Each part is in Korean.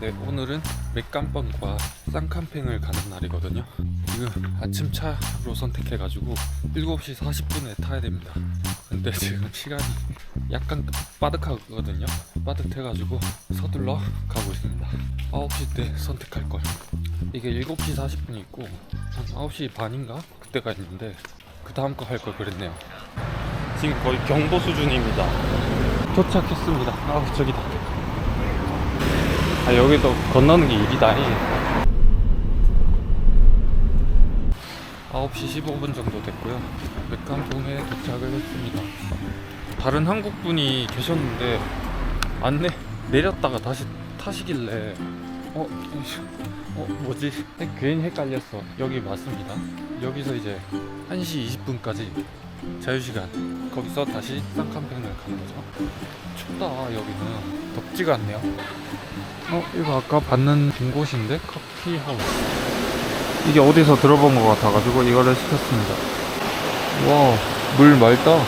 네, 오늘은 맥감번과 쌍캠핑을 가는 날이거든요. 지금 아침 차로 선택해가지고 7시 40분에 타야 됩니다. 근데 지금 시간이 약간 빠듯하거든요. 빠듯해가지고 서둘러 가고 있습니다. 9시 때 선택할 걸. 이게 7시 40분이 있고 한 9시 반인가 그때가 있는데 그 다음 거 할 걸 그랬네요. 지금 거의 경보 수준입니다. 도착했습니다. 아 저기다. 아 여기도 건너는 게 일이다. 9시 15분 정도 됐고요. 백감봉에 도착을 했습니다. 다른 한국 분이 계셨는데 안내 내렸다가 다시 타시길래 어, 어 뭐지? 괜히 헷갈렸어. 여기 맞습니다. 여기서 이제 1시 20분까지 자유시간 거기서 다시 쌍캄핑을 가는 거죠. 춥다 여기는 덥지가 않네요. 어 이거 아까 봤는 빈 곳인데 커피 하우스. 이게 어디서 들어본 것 같아가지고 이거를 시켰습니다. 와, 물 맑다.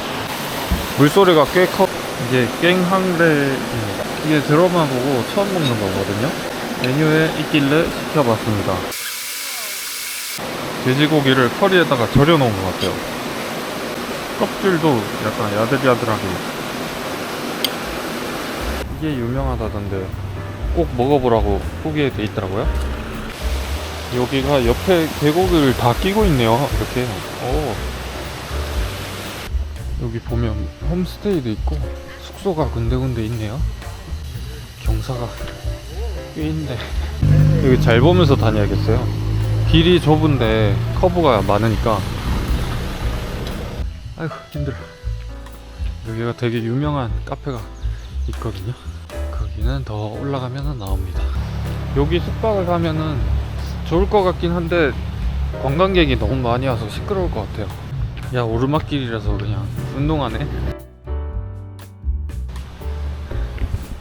물소리가 꽤 커. 이게 깽항레입니다. 이게 들어만 보고 처음 먹는 거거든요. 메뉴에 있길래 시켜봤습니다. 돼지고기를 커리에다가 절여놓은 것 같아요. 껍질도 약간 야들야들하게. 이게 유명하다던데 꼭 먹어보라고 후기에 돼 있더라고요. 여기가 옆에 계곡을 다 끼고 있네요. 이렇게. 오. 여기 보면 홈스테이도 있고 숙소가 군데군데 있네요. 경사가 꽤 있네. 여기 잘 보면서 다녀야겠어요. 길이 좁은데 커브가 많으니까. 아이고 힘들어. 여기가 되게 유명한 카페가 있거든요. 거기는 더 올라가면 나옵니다. 여기 숙박을 가면은 좋을 것 같긴 한데 관광객이 너무 많이 와서 시끄러울 것 같아요. 야 오르막길이라서 그냥 운동하네.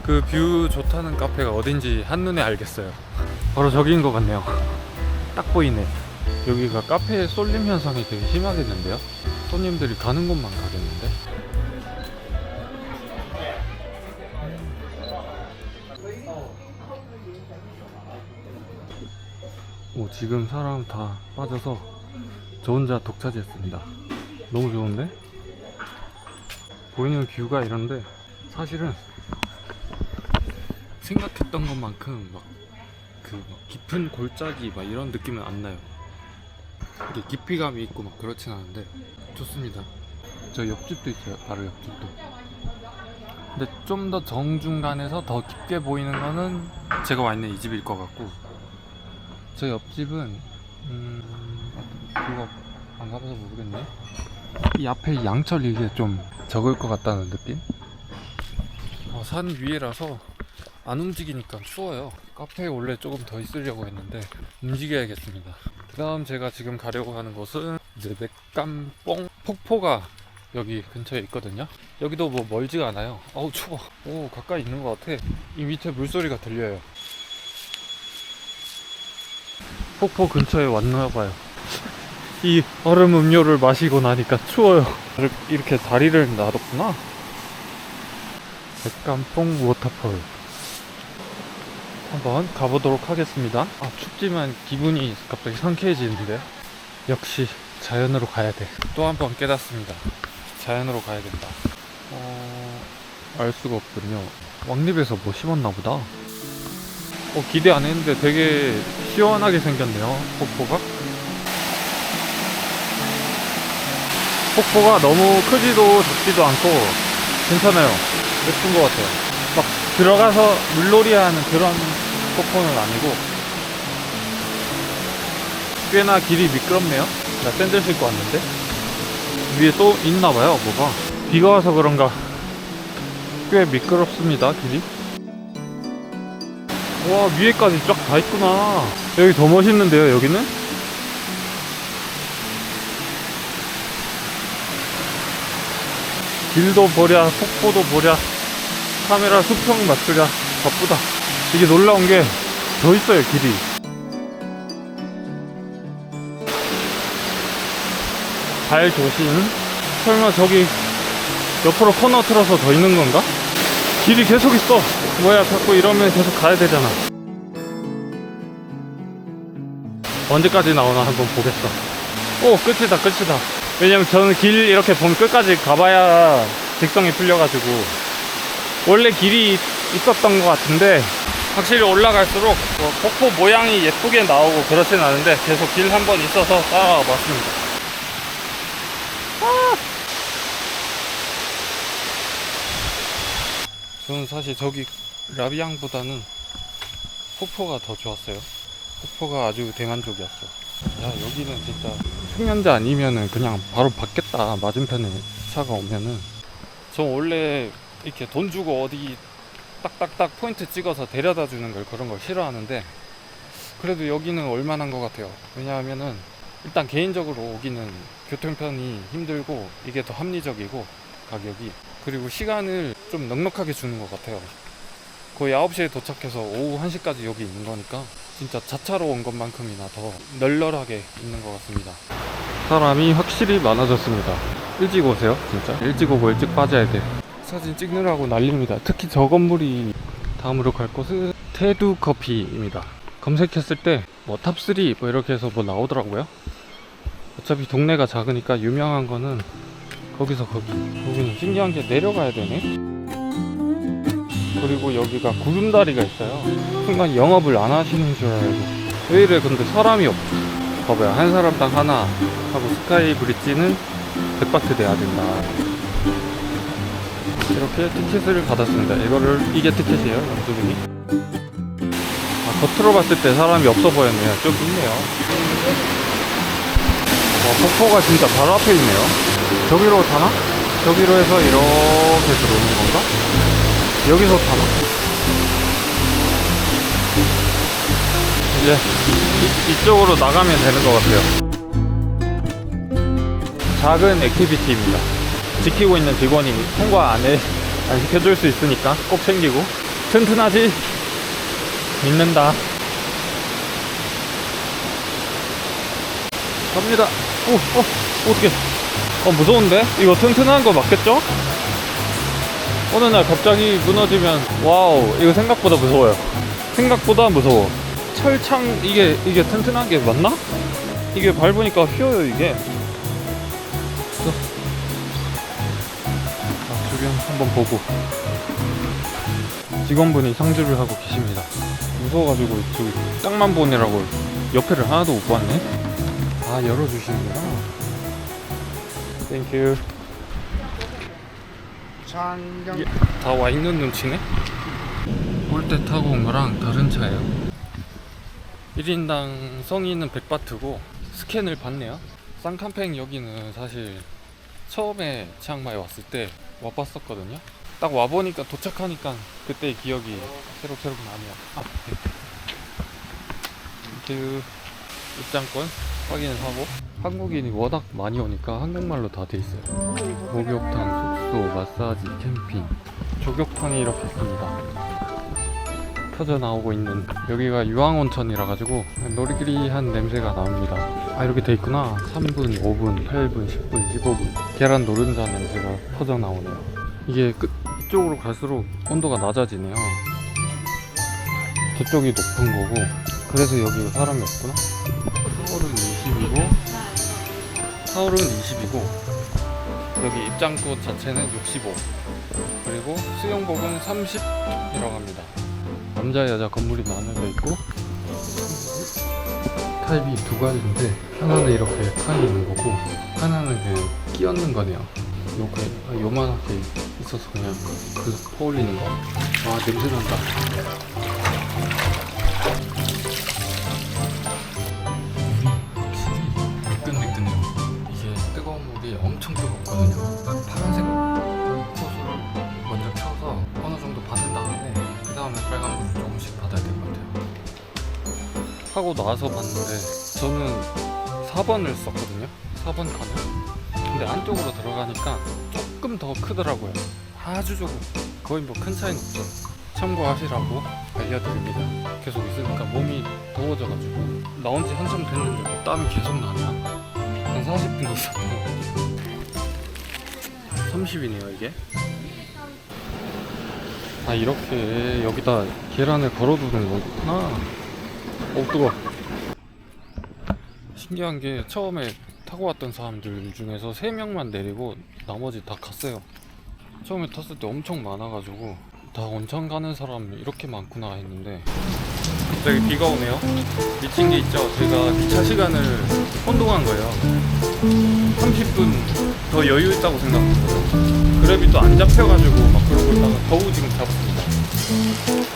그 뷰 좋다는 카페가 어딘지 한눈에 알겠어요. 바로 저기인 것 같네요. 딱 보이네. 여기가 카페의 쏠림 현상이 되게 심하겠는데요? 손님들이 가는 곳만 가겠는 오, 지금 사람 다 빠져서 저 혼자 독차지했습니다. 너무 좋은데? 보이는 뷰가 이런데 사실은 생각했던 것만큼 막 그 깊은 골짜기 막 이런 느낌은 안 나요. 이게 깊이감이 있고 막 그렇진 않은데 좋습니다. 저 옆집도 있어요. 바로 옆집도. 근데 좀 더 정중간에서 더 깊게 보이는 거는 제가 와 있는 이 집일 것 같고 저 옆집은 음 그거 안 가봐서 모르겠네. 이 앞에 양철 이게 좀 적을 것 같다는 느낌? 어, 산 위에라서 안 움직이니까 추워요. 카페에 원래 조금 더 있으려고 했는데 움직여야겠습니다. 그 다음 제가 지금 가려고 하는 곳은 이제 맥감뽕 폭포가 여기 근처에 있거든요. 여기도 뭐 멀지가 않아요. 어우 추워. 오 가까이 있는 것 같아. 이 밑에 물소리가 들려요. 폭포 근처에 왔나봐요. 이 얼음 음료를 마시고 나니까 추워요. 이렇게 다리를 놔뒀구나. 백감봉 워터폴. 한번 가보도록 하겠습니다. 아, 춥지만 기분이 갑자기 상쾌해지는데. 역시 자연으로 가야 돼. 또 한 번 깨닫습니다. 자연으로 가야 된다. 어, 알 수가 없군요. 왕립에서 뭐 심었나 보다. 어, 기대 안 했는데 되게 시원하게 생겼네요. 폭포가. 폭포가 너무 크지도 작지도 않고 괜찮아요. 예쁜 것 같아요. 막 들어가서 물놀이 하는 그런 폭포는 아니고 꽤나 길이 미끄럽네요. 나 샌들 신고 왔는데 위에 또 있나봐요 뭐가 비가 와서 그런가 꽤 미끄럽습니다 길이 와 위에까지 쫙 다 있구나. 여기 더 멋있는데요 여기는? 길도 보랴 폭포도 보랴 카메라 수평 맞추랴 바쁘다. 이게 놀라운 게 더 있어요 길이. 발 조심. 설마 저기 옆으로 코너 틀어서 더 있는 건가? 길이 계속 있어. 뭐야 자꾸 이러면 계속 가야 되잖아. 언제까지 나오나 한번 보겠어. 오 끝이다 끝이다. 왜냐면 저는 길 이렇게 보면 끝까지 가봐야 직성이 풀려가지고. 원래 길이 있었던 것 같은데 확실히 올라갈수록 뭐 폭포 모양이 예쁘게 나오고 그렇진 않은데 계속 길 한 번 있어서 따라와 봤습니다. 저는 사실 저기 라비앙보다는 폭포가 더 좋았어요. 폭포가 아주 대만족이었어. 야 여기는 진짜 숙련자 아니면은 그냥 바로 받겠다 맞은편에 차가 오면은 저 원래 이렇게 돈 주고 어디 딱딱딱 포인트 찍어서 데려다 주는 걸 그런 걸 싫어하는데 그래도 여기는 얼마난 것 같아요. 왜냐하면은 일단 개인적으로 오기는 교통편이 힘들고 이게 더 합리적이고 가격이 그리고 시간을 좀 넉넉하게 주는 것 같아요. 거의 9시에 도착해서 오후 1시까지 여기 있는 거니까 진짜 자차로 온 것만큼이나 더 널널하게 있는 것 같습니다. 사람이 확실히 많아졌습니다. 일찍 오세요, 진짜. 일찍 오고 일찍 빠져야 돼. 사진 찍느라고 난립니다. 특히 저 건물이 다음으로 갈 곳은 테두 커피입니다. 검색했을 때 뭐 탑3 뭐 이렇게 해서 뭐 나오더라고요. 어차피 동네가 작으니까 유명한 거는 거기서 거기. 거기는 신기한 게 내려가야 되네. 그리고 여기가 구름다리가 있어요. 순간 영업을 안 하시는 줄 알고. 왜 이래? 근데 사람이 없. 봐봐요. 한 사람당 하나 하고 스카이 브릿지는 100바트 내야 된다. 이렇게 티켓을 받았습니다. 이거를 이게 티켓이에요. 영수증이. 아, 겉으로 봤을 때 사람이 없어 보였네요. 좀 있네요. 와, 폭포가 진짜 바로 앞에 있네요. 저기로 타나? 저기로 해서 이렇게 들어오는 건가? 여기서 타나? 이제 이, 이쪽으로 나가면 되는 것 같아요. 작은 액티비티입니다. 지키고 있는 직원이 통과 안 해, 안 시켜줄 수 있으니까 꼭 챙기고. 튼튼하지? 믿는다. 갑니다. 오, 어, 어떻게? 어, 무서운데? 이거 튼튼한 거 맞겠죠? 어느 날 갑자기 무너지면 와우 이거 생각보다 무서워요. 생각보다 무서워. 철창 이게 이게 튼튼한 게 맞나? 이게 밟으니까 휘어요 이게. 자, 자, 주변 한번 보고. 직원분이 상주를 하고 계십니다. 무서워가지고 저기 땅만 보느라고 옆에를 하나도 못 봤네. 아 열어주시는구나 땡큐 장경 다 와 있는 눈치네? 올 때 타고 온 거랑 다른 차예요. 1인당 성인은 100바트고 스캔을 받네요. 쌍캄팽 여기는 사실 처음에 치앙마이 왔을 때 와봤었거든요. 딱 와보니까 도착하니까 그때 기억이 새록새록 나네요. 아, 네. 그 입장권 확인을 하고 한국인이 워낙 많이 오니까 한국말로 다 돼 있어요. 목욕탕, 숙소, 마사지, 캠핑, 조격탕이 이렇게 있습니다. 펴져 나오고 있는 여기가 유황온천이라 가지고 놀이기리 한 냄새가 나옵니다. 아 이렇게 돼 있구나. 3분, 5분, 8분, 10분, 15분 계란 노른자 냄새가 퍼져 나오네요. 이게 끝 이쪽으로 갈수록 온도가 낮아지네요. 저쪽이 높은 거고 그래서 여기가 사람이 없구나. 서울은 20이고 서울은 20이고 여기 입장꽃 자체는 65 그리고 수영복은 30이라고 합니다. 남자 여자 건물이 나눠져 있고 타입이 두 가지인데 하나는 이렇게 칸이 있는 거고 하나는 그냥 끼얹는 거네요. 요게 아, 요만하게 있어서 그냥 그 퍼올리는 거아 냄새 난다 엄청 뜨겁거든요. 파란색 호수를 먼저 켜서 어느 정도 받은 다음에 그 다음에 빨간 물을 조금씩 받아야 될 것 같아요. 하고 나서 봤는데 저는 4번을 썼거든요. 4번 칸을. 근데 안쪽으로 들어가니까 조금 더 크더라고요. 아주 조금. 거의 뭐 큰 차이는 없죠. 참고하시라고 알려드립니다. 계속 있으니까 몸이 더워져가지고 나온 지 한참 됐는데 뭐 땀이 계속 나네요. 한 40분 이상 30이네요 이게 아 이렇게 여기다 계란을 걸어두는 거구나 어 뜨거 신기한 게 처음에 타고 왔던 사람들 중에서 3명만 내리고 나머지 다 갔어요. 처음에 탔을 때 엄청 많아가지고 다 온천 가는 사람 이렇게 많구나 했는데 갑자기 비가 오네요. 미친 게 있죠. 제가 기차 시간을 혼동한 거예요. 30분 더 여유 있다고 생각했거든요. 그랩이 또 안 잡혀가지고 막 그러고 있다가 겨우 지금 잡았습니다.